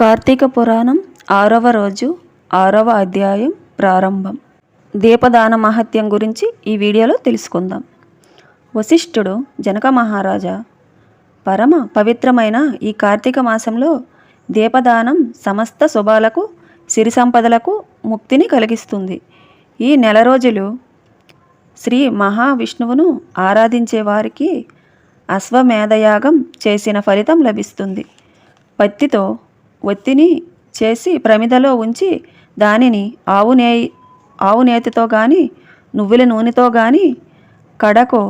కార్తీక పురాణం ఆరవ రోజు ఆరవ అధ్యాయం ప్రారంభం. దీపదాన మహత్యం గురించి ఈ వీడియోలో తెలుసుకుందాం. వశిష్ఠుడు జనక మహారాజా పరమ పవిత్రమైన ఈ కార్తీక మాసంలో దీపదానం సమస్త శుభాలకు సిరి సంపదలకు ముక్తిని కలిగిస్తుంది. ఈ నెల రోజులు శ్రీ మహావిష్ణువును ఆరాధించే వారికి అశ్వమేధయాగం చేసిన ఫలితం లభిస్తుంది. పత్తితో ఒత్తిని చేసి ప్రమిదలో ఉంచి దానిని ఆవు నే ఆవు నేతితో కానీ నువ్వుల నూనెతో కానీ కడకో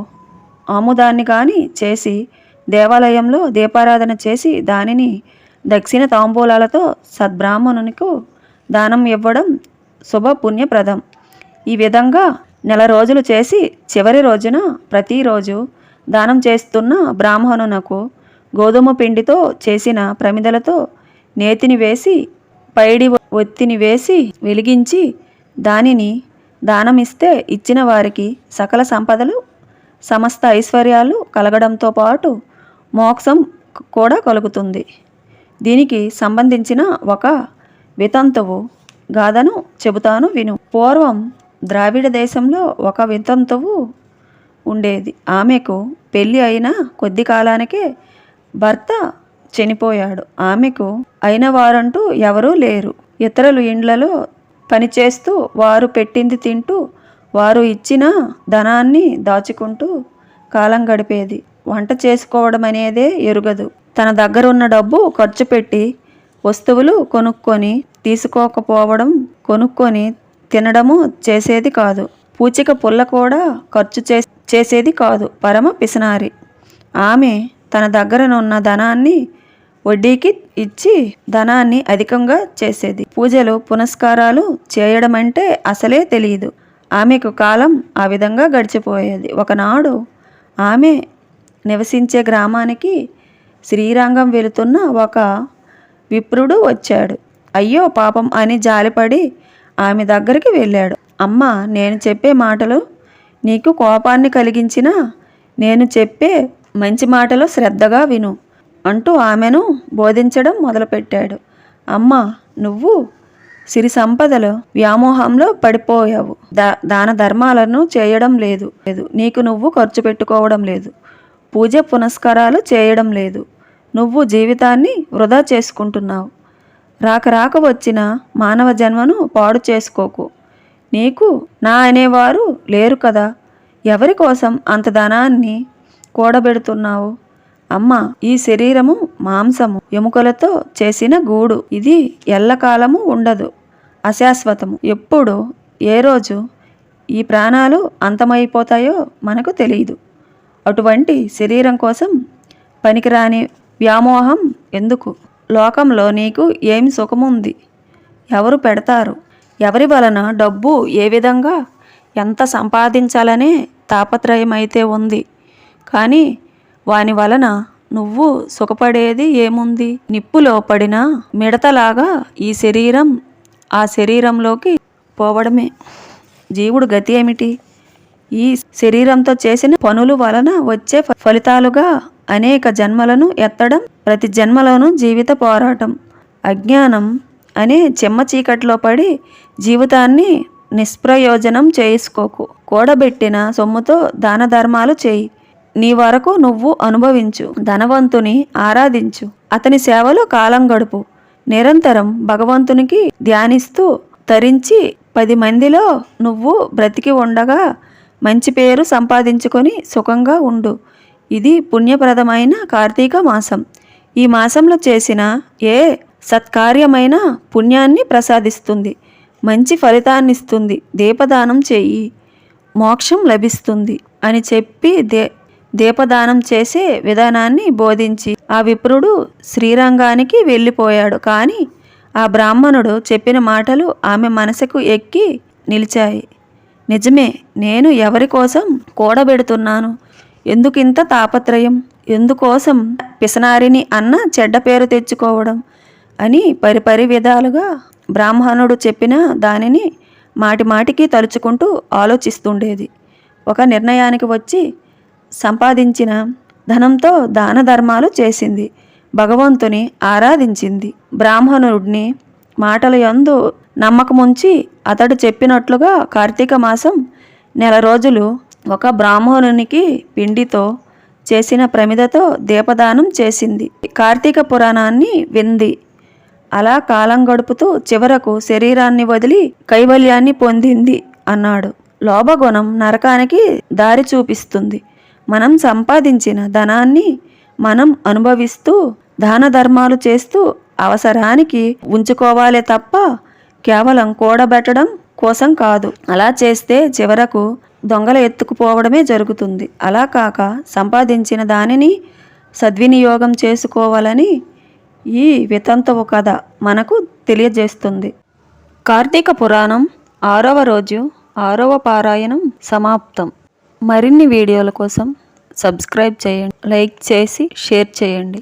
ఆముదాన్ని కానీ చేసి దేవాలయంలో దీపారాధన చేసి దానిని దక్షిణ తాంబూలాలతో సద్బ్రాహ్మణునికు దానం ఇవ్వడం శుభ పుణ్యప్రదం ఈ విధంగా నెల రోజులు చేసి చివరి రోజున ప్రతిరోజు దానం చేస్తున్న బ్రాహ్మణునకు గోధుమ పిండితో చేసిన ప్రమిదలతో నేతిని వేసి పైడి ఒత్తిని వేసి వెలిగించి దానిని దానమిస్తే ఇచ్చిన వారికి సకల సంపదలు సమస్త ఐశ్వర్యాలు కలగడంతో పాటు మోక్షం కూడా కలుగుతుంది. దీనికి సంబంధించిన ఒక వితంతువు గాథను చెబుతాను విను. పూర్వం ద్రావిడ దేశంలో ఒక వితంతువు ఉండేది. ఆమెకు పెళ్ళి అయిన కొద్ది కాలానికే భర్త చనిపోయాడు. ఆమెకు అయిన వారంటూ ఎవరూ లేరు. ఇతరులు ఇండ్లలో పనిచేస్తూ వారు పెట్టింది తింటూ వారు ఇచ్చిన ధనాన్ని దాచుకుంటూ కాలం గడిపేది. వంట చేసుకోవడం అనేదే ఎరుగదు. తన దగ్గర ఉన్న డబ్బు ఖర్చు పెట్టి వస్తువులు కొనుక్కొని తీసుకోకపోవడం కొనుక్కొని తినడము చేసేది కాదు. పూచిక పుల్ల కూడా ఖర్చు చే చేసేది కాదు. పరమ పిసినారి. ఆమె తన దగ్గరనున్న ధనాన్ని వడ్డీకి ఇచ్చి ధనాన్ని అధికంగా చేసేది. పూజలు పునస్కారాలు చేయడం అంటే అసలే తెలియదు ఆమెకు కాలం ఆ విధంగా గడిచిపోయేది. ఒకనాడు ఆమె నివసించే గ్రామానికి శ్రీరంగం వెళుతున్న ఒక విప్రుడు వచ్చాడు. అయ్యో పాపం అని జాలిపడి ఆమె దగ్గరికి వెళ్ళాడు. అమ్మ నేను చెప్పే మాటలు నీకు కోపాన్ని కలిగించినా నేను చెప్పే మంచి మాటలు శ్రద్ధగా విను. అంటూ ఆమెను బోధించడం మొదలుపెట్టాడు. అమ్మ నువ్వు సిరి సంపదలు వ్యామోహంలో పడిపోయావు. దా దాన ధర్మాలను చేయడం లేదు. లేదు నీకు నువ్వు ఖర్చు పెట్టుకోవడం లేదు. పూజ పునస్కారాలు చేయడం లేదు. నువ్వు జీవితాన్ని వృధా చేసుకుంటున్నావు. రాక రాక వచ్చిన మానవ జన్మను పాడు చేసుకోకు. నీకు నా అనేవారు లేరు కదా. ఎవరి కోసం అంత ధనాన్ని కూడబెడుతున్నావు? అమ్మ ఈ శరీరము మాంసము. ఎముకలతో చేసిన గూడు. ఇది ఎల్లకాలము ఉండదు అశాశ్వతము. ఎప్పుడు ఏ రోజు ఈ ప్రాణాలు అంతమైపోతాయో మనకు తెలియదు. అటువంటి శరీరం కోసం పనికిరాని వ్యామోహం ఎందుకు? లోకంలో నీకు ఏం సుఖముంది? ఎవరు పెడతారు? ఎవరి వలన డబ్బు ఏ విధంగా ఎంత సంపాదించాలనే తాపత్రయం అయితే ఉంది. కానీ వాని వలన నువ్వు సుఖపడేది ఏముంది? నిప్పులో పడిన మిడతలాగా ఈ శరీరం ఆ శరీరంలోకి పోవడమే. జీవుడు గతి ఏమిటి? ఈ శరీరంతో చేసిన పనుల వలన వచ్చే ఫ- ఫలితాలుగా అనేక జన్మలను ఎత్తడం ప్రతి జన్మలోనూ జీవిత పోరాటం. అజ్ఞానం అనే చెమ్మ చీకట్లో పడి జీవితాన్ని నిష్ప్రయోజనం చేసుకోకు. కూడబెట్టిన సొమ్ముతో దాన ధర్మాలు చేయి. నీ వరకు నువ్వు అనుభవించు ధనవంతుని ఆరాధించు. అతని సేవలో కాలం గడుపు. నిరంతరం భగవంతునికి ధ్యానిస్తూ తరించి పది మందిలో నువ్వు బ్రతికి ఉండగా మంచి పేరు సంపాదించుకొని సుఖంగా ఉండు. ఇది పుణ్యప్రదమైన కార్తీక మాసం. ఈ మాసంలో చేసిన ఏ సత్కార్యమైన పుణ్యాన్ని ప్రసాదిస్తుంది. మంచి ఫలితాన్ని ఇస్తుంది దీపదానం చెయ్యి మోక్షం లభిస్తుంది అని చెప్పి దే దీపదానం చేసే విధానాన్ని బోధించి ఆ విప్రుడు శ్రీరంగానికి వెళ్ళిపోయాడు. కానీ ఆ బ్రాహ్మణుడు చెప్పిన మాటలు ఆమె మనసుకు ఎక్కి నిలిచాయి. నిజమే నేను ఎవరి కోసం కూడబెడుతున్నాను? ఎందుకింత తాపత్రయం? ఎందుకోసం పిసనారిని అన్న చెడ్డ పేరు తెచ్చుకోవడం? అని పరిపరి విధాలుగా బ్రాహ్మణుడు చెప్పిన దానిని మాటి మాటికి తలుచుకుంటూ ఆలోచిస్తుండేది. ఒక నిర్ణయానికి వచ్చి సంపాదించిన ధనంతో దాన ధర్మాలు చేసింది. భగవంతుని ఆరాధించింది. బ్రాహ్మణుడిని మాటల యందు నమ్మకముంచి అతడు చెప్పినట్లుగా కార్తీక మాసం నెల రోజులు ఒక బ్రాహ్మణునికి పిండితో చేసిన ప్రమిదతో దీపదానం చేసింది. కార్తీక పురాణాన్ని వింది. అలా కాలం గడుపుతూ చివరకు శరీరాన్ని వదిలి కైవల్యాన్ని పొందింది అన్నాడు. లోభగుణం నరకానికి దారి చూపిస్తుంది. మనం సంపాదించిన ధనాన్ని మనం అనుభవిస్తూ దాన ధర్మాలు చేస్తూ అవసరానికి ఉంచుకోవాలే తప్ప కేవలం కూడబెట్టడం కోసం కాదు. అలా చేస్తే చివరకు దొంగలు ఎత్తుకుపోవడమే జరుగుతుంది. అలా కాక సంపాదించిన దానిని సద్వినియోగం చేసుకోవాలని ఈ వితంతువు కథ మనకు తెలియజేస్తుంది. కార్తీక పురాణం ఆరవ రోజు ఆరవ పారాయణం సమాప్తం. మరిన్ని వీడియోల కోసం సబ్స్క్రైబ్ చేయండి లైక్ చేసి షేర్ చేయండి.